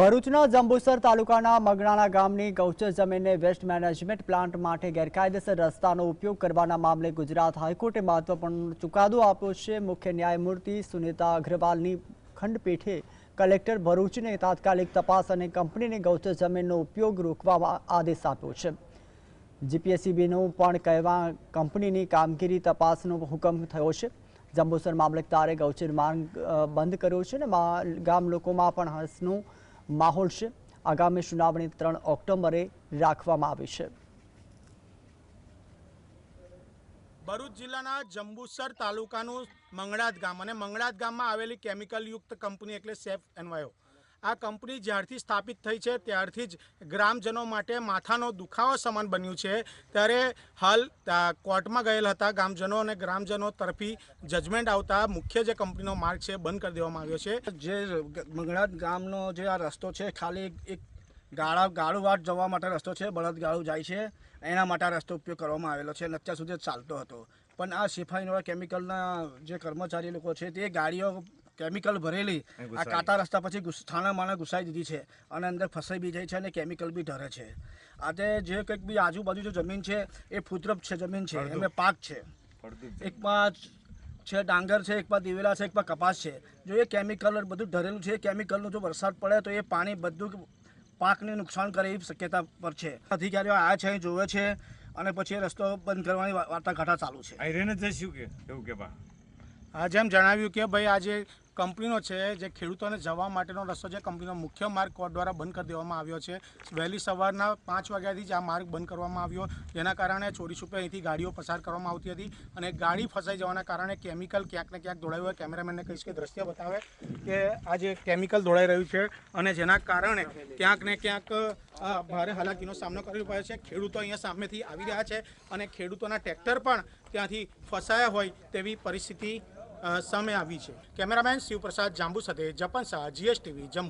ભરૂચના જંબુસર તાલુકાના મગણાણા ગામની ગૌચર જમીનને વેસ્ટ મેનેજમેન્ટ પ્લાન્ટ માટે ગેરકાયદેસર રસ્તાનો ઉપયોગ કરવાના મામલે ગુજરાત હાઈકોર્ટે મહત્વપૂર્ણ ચુકાદો આપ્યો છે. મુખ્ય ન્યાયમૂર્તિ સુનિતા અગ્રવાલની ખંડપીઠે કલેક્ટર ભરૂચને તાત્કાલિક તપાસ અને કંપનીની ગૌચર જમીનનો ઉપયોગ રોકવા આદેશ આપ્યો છે. જીપીએસસીબીનું પણ કહેવા કંપનીની કામગીરી તપાસનો હુકમ થયો છે. જંબુસર મામલતદારે ગૌચર માર્ગ બંધ કર્યો છે અને ગામ લોકોમાં પણ હર્ષનું માહોલ છે. આગામી સુનાવણી ત્રણ ઓક્ટોબરે રાખવામાં આવી છે. ભરૂચ જિલ્લાના જંબુસર તાલુકાનું મંગળાત ગામ અને મંગળાત ગામમાં આવેલી કેમિકલયુક્ત કંપની એટલે સેફ એનવાયો આ કંપની જ્યારથી સ્થાપિત થઈ છે, ત્યારથી જ ગ્રામજનો માટે માથાનો દુખાવો સમાન બન્યું છે. ત્યારે હાલ કોર્ટમાં ગયેલ હતા. ગ્રામજનો અને ગ્રામજનો તરફી જજમેન્ટ આવતા મુખ્ય જે કંપનીનો માર્ગ છે, બંધ કરી દેવામાં આવ્યો છે. જે મંગળાત ગામનો જે આ રસ્તો છે, ખાલી એક- ગાળા, ગાળું વાટ જવા માટે રસ્તો છે, બળદ ગાળું જાય છે. એના માટે રસ્તો ઉપયોગ કરવામાં આવેલો છે અને અત્યાર સુધી ચાલતો હતો. પણ આ સિફાઈનો કેમિકલના જે કર્મચારી લોકો છે, તે ગાડીઓ કેમિકલ ભરેલી. આ કાંટા રસ્તા પછી થાણા માણા ઘુસાઈ દીધી છે અને અંદર ફસાઈ બી જાય છે અને કેમિકલ બી ઢરે છે. આજે જે કંઈક બી આજુબાજુ જે જમીન છે એ ફૂદ્રપ છે જમીન છે એમાં પાક છે. એકમાં છે ડાંગર છે એકમાં દિવેલા છે એકમાં કપાસ છે. જો એ કેમિકલ બધું ઢરેલું છે કેમિકલનું જો વરસાદ પડે તો એ પાણી બધું પાકને નુકસાન કરે એવી શક્યતા પર છે. અધિકારીઓ આવ્યા છે અહીં જોવે છે અને પછી એ રસ્તો બંધ કરવાની વાર્તાઘાટા ચાલુ છે. આયરન જ જઈશું કે? એવું કે બા? આ જેમ જણાવ્યું કે ભાઈ આ જે કંપનીનો છે જે ખેડૂતોને જવા માટેનો રસ્તો છે. કંપનીનો મુખ્ય માર્ગ કોર્ટ દ્વારા બંધ કરી દેવામાં આવ્યો છે. વહેલી સવારના પાંચ વાગ્યાથી જ આ માર્ગ બંધ કરવામાં આવ્યો. જેના કારણે ચોરી છુપે અહીંથી ગાડીઓ પસાર કરવામાં આવતી હતી અને ગાડી ફસાઈ જવાના કારણે કેમિકલ ક્યાંક ને ક્યાંક દોડાયું હોય. કેમેરામેનને કહીશ કે દ્રશ્ય બતાવે કે આ જે કેમિકલ દોડાઈ રહ્યું છે અને જેના કારણે ક્યાંક ને ક્યાંક ભારે હાલાકીનો સામનો કરવો પડે છે. ખેડૂતો અહીંયા સામેથી આવી રહ્યા છે અને ખેડૂતોના ટ્રેક્ટર પણ ત્યાંથી ફસાયા હોય તેવી પરિસ્થિતિ સામે આવી છે. કેમેરામેન શિવપ્રસાદ જાંબુ સાથે જપન શાહ જીએસટીવી જમ્મુ.